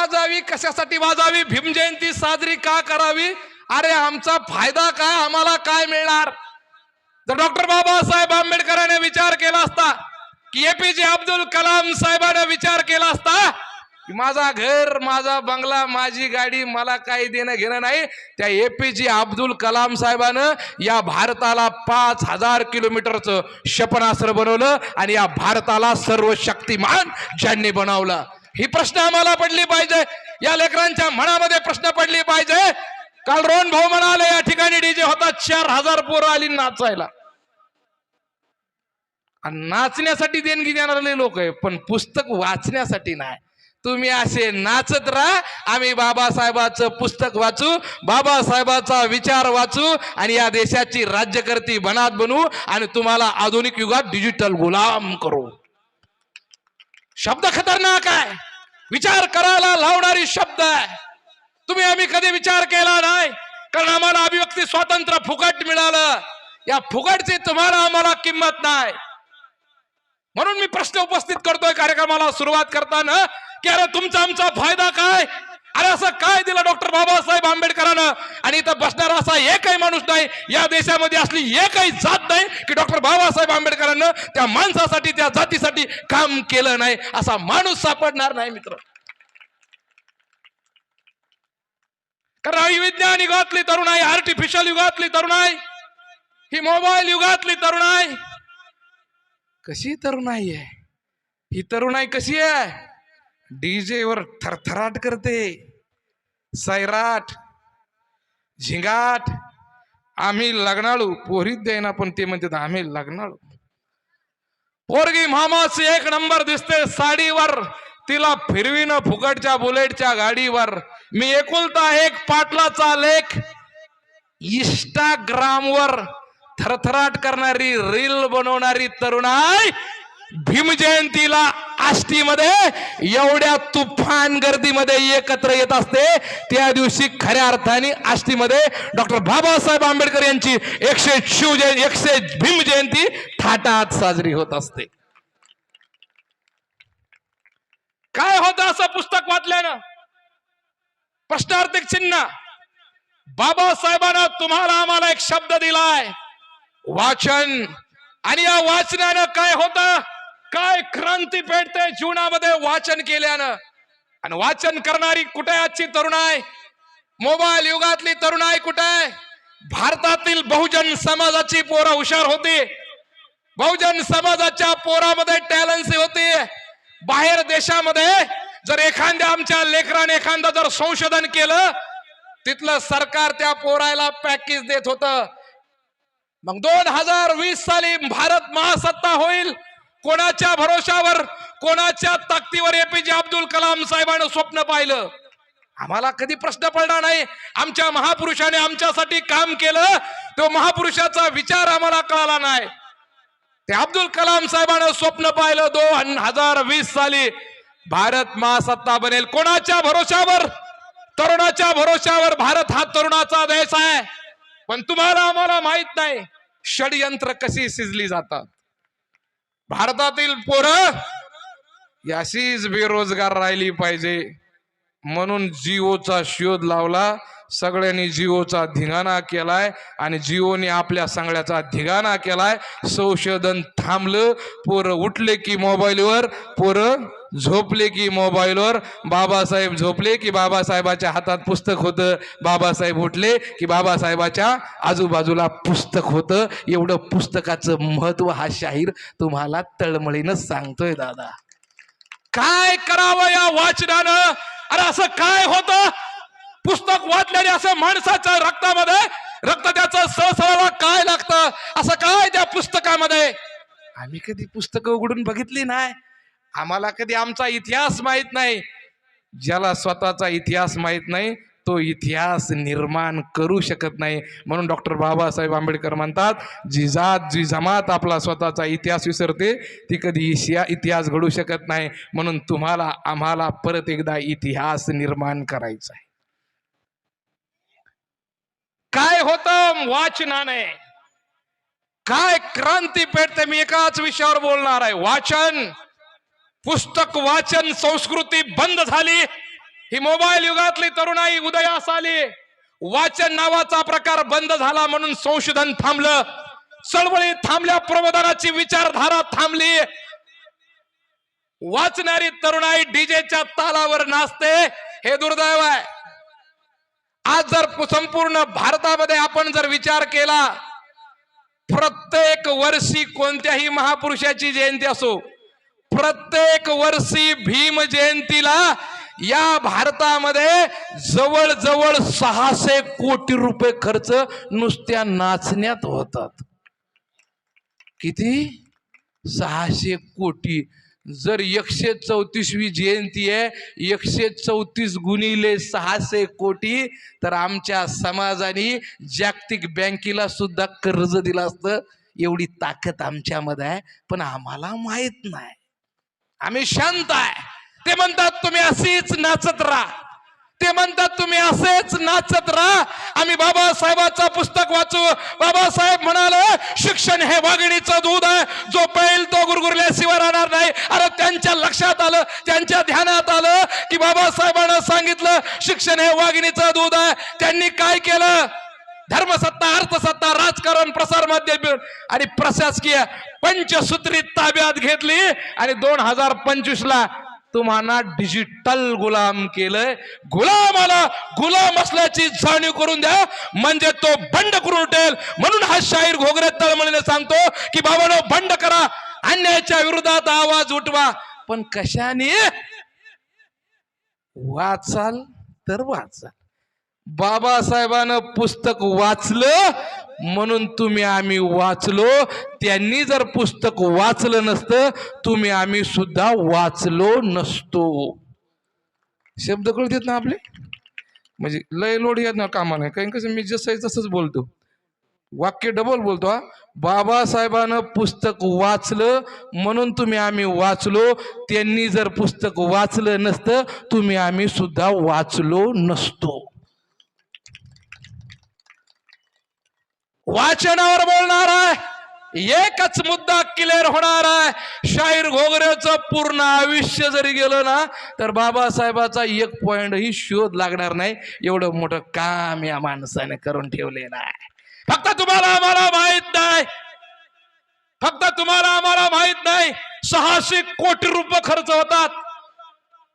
वाजावी कशासाठी वाजावी? भीमजयंती साजरी का करावी? अरे आमचा फायदा काय? आम्हाला काय मिळणार? जर डॉक्टर बाबासाहेब आंबेडकरांनी विचार केला असता की एपीजे अब्दुल कलाम साहेबांनी विचार केला असता की माझा घर माझा बंगला माझी गाडी मला काही देणं घेणं नाही. त्या एपीजे अब्दुल कलाम साहेबानं या भारताला पाच हजार किलोमीटरचं क्षेपणास्त्र बनवलं आणि या भारताला सर्व शक्तिमान ज्यांनी बनवलं. ही प्रश्न आम्हाला पडली पाहिजे. या लेकरांच्या मनामध्ये प्रश्न पडली पाहिजे. काल रोहन भाऊ म्हणाले या ठिकाणी डीजे होता चार हजार पोरं आली नाचायला. नाचण्यासाठी देणगी देणारे लोक आहे पण पुस्तक वाचण्यासाठी नाही. तुम्ही असे नाचत राहा आम्ही बाबासाहेबाचं पुस्तक वाचू बाबासाहेबाचा विचार वाचू आणि या देशाची राज्यकर्ती बनात बनवू आणि तुम्हाला आधुनिक युगात डिजिटल गुलाम करू. शब्द खतरनाक आहे. विचार करायला लावणारी शब्द आहे. तुम्ही आम्ही कधी विचार केला नाही? कारण आम्हाला अभिव्यक्ती स्वातंत्र्य फुकट मिळालं. या फुकटची तुम्हाला आम्हाला किंमत नाही. म्हणून मी प्रश्न उपस्थित करतोय कार्यक्रमाला सुरुवात करताना की अरे तुमचा आमचा फायदा काय? असं काय दिलं डॉक्टर बाबासाहेब आंबेडकरानं? आणि इथं बसणारा असा एकही माणूस नाही या देशामध्ये असली एकही जात नाही की डॉक्टर बाबासाहेब आंबेडकरांनं त्या माणसासाठी त्या जातीसाठी काम केलं नाही असा माणूस सापडणार नाही मित्र. कारण ही विज्ञान युगातली तरुण आहे आर्टिफिशियल युगातली तरुण आहे ही मोबाईल युगातली तरुण आहे कशी तरुणाई आहे? ही तरुणाई कशी आहे? डीजे वर थरथराट करते. सैराट झिंगाट आम्ही लग्नाळू पोरीत देईना पण ते म्हणतात आम्ही लग्नाळू. पोरगी मामाच एक नंबर दिसते साडीवर तिला फिरवीन फुकटच्या बुलेटच्या गाडीवर. मी एकुलता एक पाटलाचा लेख इंस्टाग्रामवर थरथराट करणारी रील बनवणारी तरुणाई भीम जयंतीला आष्टीमध्ये एवढ्या तुफान गर्दीमध्ये एकत्र येत असते. त्या दिवशी खऱ्या अर्थाने आष्टीमध्ये डॉक्टर बाबासाहेब आंबेडकर यांची एकशे शिवजय एकशे भीम जयंती थाटात साजरी होत असते. काय होतं असं पुस्तक वाचल्यानं? प्रश्नार्थिक चिन्ह. बाबासाहेबांना तुम्हाला आम्हाला एक शब्द दिलाय. वाचन. आणि या वाचनानं काय होतं? काय क्रांती पेटते जीवनामध्ये वाचन केल्यानं? आणि वाचन करणारी कुठे आजची तरुणाई मोबाईल युगातली तरुणाई कुठे? आहे भारतातील बहुजन समाजाची पोरं हुशार होती. बहुजन समाजाच्या पोरामध्ये टॅलन्सी होती. बाहेर देशामध्ये जर एखाद्या आमच्या लेकराने एखादं जर संशोधन केलं तिथलं सरकार त्या पोरायला पॅकेज देत होतं. मग दोन हजार वीस साली भारत महासत्ता होईल. कोणाच्या भरोशावर कोणाच्या ताकदीवर एपीजे अब्दुल कलाम साहेबानं स्वप्न पाहिलं? आम्हाला कधी प्रश्न पडला नाही. आमच्या महापुरुषाने आमच्यासाठी काम केलं. तो महापुरुषाचा विचार आम्हाला कळाला नाही. ते अब्दुल कलाम साहेबानं स्वप्न पाहिलं दोन हजार वीस साली. भारत महासत्ता बनेल. कोणाच्या भरोशावर? तरुणाच्या भरोशावर भारत हा तरुणाचा देश आहे. पण तुम्हाला आम्हाला माहीत नाही. षडयंत्र कशी शिजली जातात. भारतातील पोरं याशीच बेरोजगार राहिली पाहिजे. म्हणून जिओचा शोध लावला. सगळ्यांनी जिओचा धिंगाणा केलाय आणि जिओने आपल्या सांगण्याचा धिंगाणा केलाय. संशोधन थांबलं पोरं उठले की मोबाईलवर पोरं झोपले की मोबाईलवर. बाबासाहेब झोपले की बाबासाहेबाच्या हातात पुस्तक होतं. बाबासाहेब उठले की बाबासाहेबाच्या आजूबाजूला पुस्तक होतं. एवढं पुस्तकाचं महत्त्व हा शाहीर तुम्हाला तळमळीनं सांगतोय दादा. काय करावं या वाचनानं? अरे असं काय होतं? पुस्तक वाचल्याने असं माणसाच्या रक्तामध्ये रक्त त्याचं सहसळाला काय लागतं? असं काय त्या पुस्तकामध्ये? आम्ही कधी पुस्तकं उघडून बघितली नाही. आम्हाला कधी आमचा इतिहास माहीत नाही. ज्याला स्वतःचा इतिहास माहीत नाही तो इतिहास निर्माण करू शकत नाही. म्हणून डॉक्टर बाबासाहेब आंबेडकर म्हणतात जी जात जी जमात आपला स्वतःचा इतिहास विसरते ती कधी इशिया इतिहास घडू शकत नाही. म्हणून तुम्हाला आम्हाला परत एकदा इतिहास निर्माण करायचा आहे काय होतं वाचनाने. काय क्रांती पेटते मी एकाच विषयावर बोलणार आहे. वाचन पुस्तक वाचन संस्कृती बंद झाली. ही मोबाईल युगातली तरुणाई उदयास आली. वाचन नावाचा प्रकार बंद झाला म्हणून संशोधन थांबलं. चळवळी थांबल्या प्रबोधनाची विचारधारा थांबली. वाचणारी तरुणाई डीजेच्या तालावर नाचते. हे दुर्दैव आहे. आज जर संपूर्ण भारतामध्ये आपण जर विचार केला प्रत्येक वर्षी कोणत्याही महापुरुषाची जयंती असो प्रत्येक वर्षी भीम जयंतीला या भारतामध्ये जवळजवळ सहाशे कोटी रुपये खर्च नुसत्या नाचण्यात होतात. किती? सहाशे कोटी. जर एकशे चौतीसवी जयंती आहे एकशे चौतीस गुणिले सहाशे कोटी तर आमच्या समाजाने जागतिक बँकेला सुद्धा कर्ज दिलं असतं. एवढी ताकद आमच्यामध्ये आहे पण आम्हाला माहीत नाही. आम्ही शांत आहे. ते म्हणतात तुम्ही असेच नाचत राहा. ते म्हणतात तुम्ही असेच नाचत राहा. आम्ही बाबासाहेबाचं पुस्तक वाचू. बाबासाहेब म्हणाले शिक्षण हे वाघिणीचं दूध आहे. जो पैल तो गुरगुरल्याशिवाय राहणार नाही अरे त्यांच्या लक्षात आलं त्यांच्या ध्यानात आलं की बाबासाहेबांना सांगितलं शिक्षण हे वाघिणीचं दूध आहे. त्यांनी काय केलं? धर्मसत्ता अर्थसत्ता राजकारण प्रसार माध्यम आणि प्रशासकीय पंचसूत्री ताब्यात घेतली आणि दोन हजार पंचवीस ला तुम्हाला डिजिटल गुलाम केलंय. गुलामाला गुलाम असल्याची जाणीव करून द्या. म्हणजे तो बंड करून उठेल म्हणून हा शाहीर घोगरे तळमळीने सांगतो की बाबानो बंड करा. अन्यायाच्या विरोधात आवाज उठवा. पण कशाने वाचाल तर वाचाल. बाबासाहेबानं पुस्तक वाचलं म्हणून तुम्ही आम्ही वाचलो. त्यांनी जर पुस्तक वाचलं नसतं तुम्ही आम्ही सुद्धा वाचलो नसतो. शब्द कळतात ना आपले? म्हणजे लय लोड येत ना कामा नाही कारण कसं मी जसं आहे तसंच बोलतो. वाक्य डबल बोलतो हा. बाबासाहेबानं पुस्तक वाचलं म्हणून तुम्ही आम्ही वाचलो. त्यांनी जर पुस्तक वाचलं नसतं तुम्ही आम्ही सुद्धा वाचलो नसतो. वाचनावर बोलणार आहे. एकच मुद्दा क्लिअर होणार आहे. शाहीर घोगऱ्याचं पूर्ण आयुष्य जरी गेलं ना तर बाबासाहेबाचा एक पॉइंटही शोध लागणार नाही. एवढं मोठं काम या माणसाने करून ठेवलेलं आहे. फक्त तुम्हाला आम्हाला माहीत नाही. फक्त तुम्हाला आम्हाला माहीत नाही. सहाशे कोटी रुपये खर्च होतात.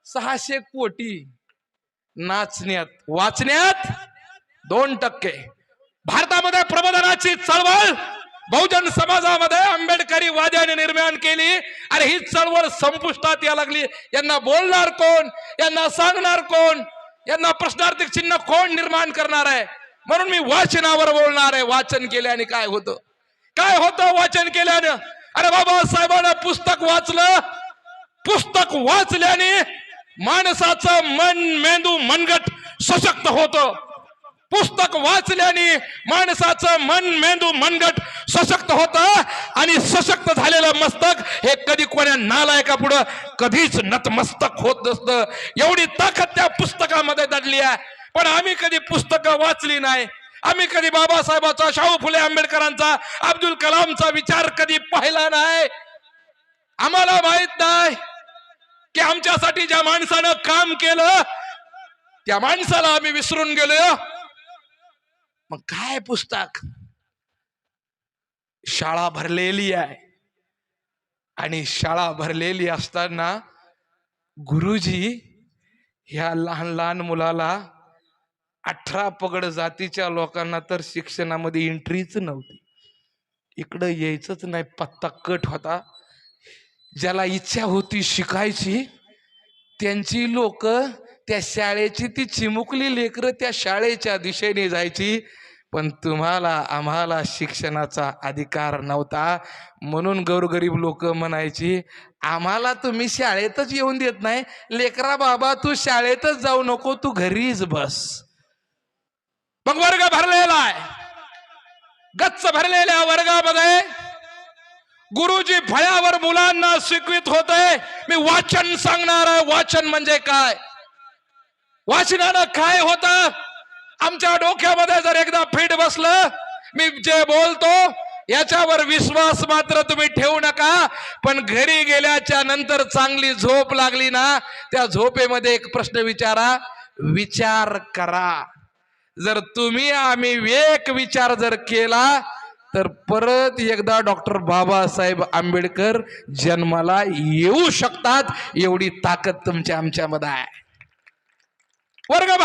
सहाशे कोटी नाचण्यात वाचण्यात दोन टक्के. भारतामध्ये प्रबोधनाची चळवळ बहुजन समाजामध्ये आंबेडकरी वाद्याने निर्माण केली. आणि ही चळवळ संपुष्टात या लागली. यांना बोलणार कोण? यांना सांगणार कोण? यांना प्रश्नार्थिक चिन्ह कोण निर्माण करणार आहे? म्हणून मी वाचनावर बोलणार आहे. वाचन केल्याने काय होतं? काय होतं वाचन केल्यानं? अरे बाबासाहेबांना पुस्तक वाचलं. पुस्तक वाचल्याने माणसाचं मन मेंदू मनगट सशक्त होतं. पुस्तक वाचल्याने माणसाचं मन मेंदू मनगट सशक्त होत. आणि सशक्त झालेलं मस्तक हे कधी कोण्या नालायका पुढं कधीच नतमस्तक होत नसतं. एवढी ताकद त्या पुस्तकामध्ये दडली आहे. पण आम्ही कधी पुस्तकं वाचली नाही. आम्ही कधी बाबासाहेबांचा शाहू फुले आंबेडकरांचा अब्दुल कलामचा विचार कधी पाहिला नाही. आम्हाला माहीत नाही की आमच्यासाठी ज्या माणसानं काम केलं त्या माणसाला आम्ही विसरून गेलो. मग काय पुस्तक? शाळा भरलेली आहे. आणि शाळा भरलेली असताना गुरुजी ह्या लहान लहान मुलाला अठरा पगड जातीच्या लोकांना तर शिक्षणामध्ये एंट्रीच नव्हती. इकडं यायचंच नाही पत्ता कट होता. ज्याला इच्छा होती शिकायची त्यांची लोक त्या शाळेची ती चिमुकली लेकरं त्या शाळेच्या दिशेने जायची पण तुम्हाला आम्हाला शिक्षणाचा अधिकार नव्हता. म्हणून गौरगरीब लोक म्हणायची आम्हाला तुम्ही शाळेतच येऊन देत नाही. लेकरा बाबा तू शाळेतच जाऊ नको तू घरीच बस. मग वर्ग भरलेला आहे. गच्च भरलेल्या वर्गामध्ये गुरुजी फळ्यावर मुलांना शिकवित होते. मी वाचन सांगणार आहे. वाचन म्हणजे काय? वाचनानं काय होतं? आमच्या डोक्यामध्ये जर एकदा फिट बसलं मी जे बोलतो याच्यावर विश्वास मात्र तुम्ही ठेवू नका. पण घरी गेल्याच्यानंतर चांगली झोप लागली ना त्या झोपेमध्ये एक प्रश्न विचारा. विचार करा. जर तुम्ही आम्ही वेक विचार जर केला तर परत एकदा डॉक्टर बाबासाहेब आंबेडकर जन्माला येऊ शकतात एवढी ताकद तुमच्या आमच्यामध्ये आहे. वर्ग